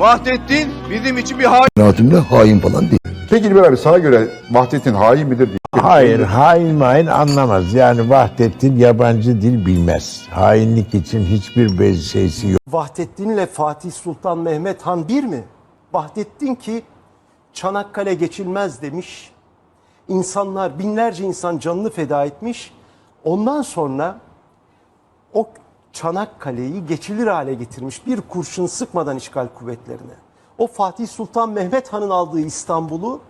Vahdettin bizim için bir hain. Kanaatimle hain falan değil. Peki İlber abi sana göre Vahdettin hain midir değil? Hayır, hain main anlamaz. Yani Vahdettin yabancı dil bilmez. Hainlik için hiçbir bez şeysi yok. Vahdettin ile Fatih Sultan Mehmet Han bir mi? Vahdettin ki Çanakkale geçilmez demiş. İnsanlar, binlerce insan canını feda etmiş. Ondan sonra o Çanakkale'yi geçilir hale getirmiş. Bir kurşun sıkmadan işgal kuvvetlerine. O Fatih Sultan Mehmet Han'ın aldığı İstanbul'u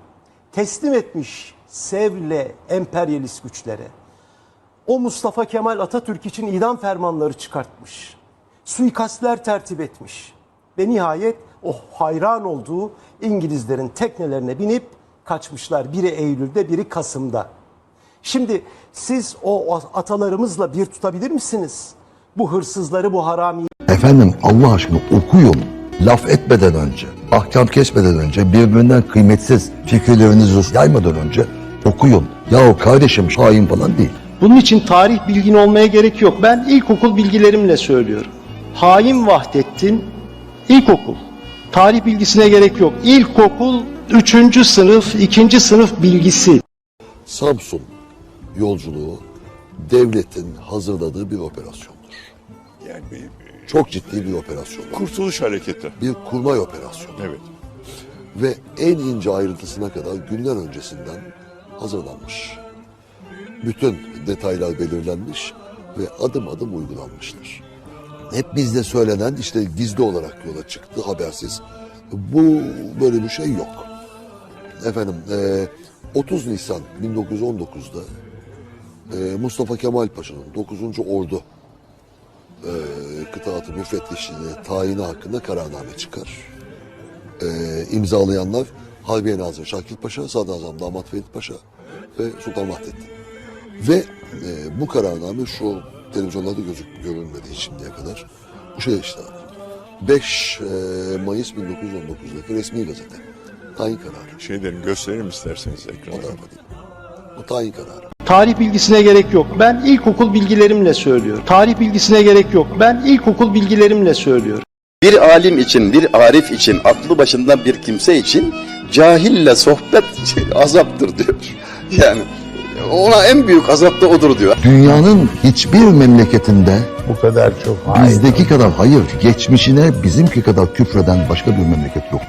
teslim etmiş Sevr'le emperyalist güçlere. O Mustafa Kemal Atatürk için idam fermanları çıkartmış. Suikastler tertip etmiş. Ve nihayet o hayran olduğu İngilizlerin teknelerine binip kaçmışlar. Biri Eylül'de, biri Kasım'da. Şimdi siz o atalarımızla bir tutabilir misiniz? Bu hırsızları, bu harami Efendim Allah aşkına okuyun. Laf etmeden önce, ahkam kesmeden önce, birbirinden kıymetsiz fikirlerinizi yaymadan önce okuyun. Yahu kardeşim hain falan değil. Bunun için tarih bilgin olmaya gerek yok. Ben ilkokul bilgilerimle söylüyorum. Hain Vahdettin ilkokul. Tarih bilgisine gerek yok. İlkokul 3. sınıf, 2. sınıf bilgisi. Samsun yolculuğu devletin hazırladığı bir operasyondur. Yani bir Çok ciddi bir operasyon. kurtuluş hareketi. Bir kurmay operasyonu. Evet. Ve en ince ayrıntısına kadar günler öncesinden hazırlanmış. Bütün detaylar belirlenmiş ve adım adım uygulanmıştır. Hep bizde söylenen işte gizli olarak yola çıktı habersiz. Bu böyle bir şey yok. Efendim eee, 30 Nisan 1919'da eee, Mustafa Kemal Paşa'nın 9. Ordu eee kıtaatı müfettişliğine tayini hakkında kararname çıkar e, imzalayanlar Harbiye Nazırı Şakir Paşa, Sadrazam Damat Ferit Paşa ve Sultan Vahdettin. Ve e, bu kararname şu televizyonlarda gözük görülmedi şimdiye kadar. Bu şey işte 5 e, Mayıs 1919'daki resmi gazete. Tayin kararı. Şeylerini gösterelim isterseniz O ekrana. tarafa değil. Bu tayin kararı. Tarih bilgisine gerek yok. Ben ilkokul bilgilerimle söylüyorum. Tarih bilgisine gerek yok. Ben ilkokul bilgilerimle söylüyorum. Bir alim için, bir arif için, aklı başında bir kimse için cahille sohbet azaptır diyor. Yani ona en büyük azap da odur diyor. Dünyanın hiçbir memleketinde Bu kadar çok bizdeki kadar hayır, geçmişine bizimki kadar küfreden başka bir memleket yok.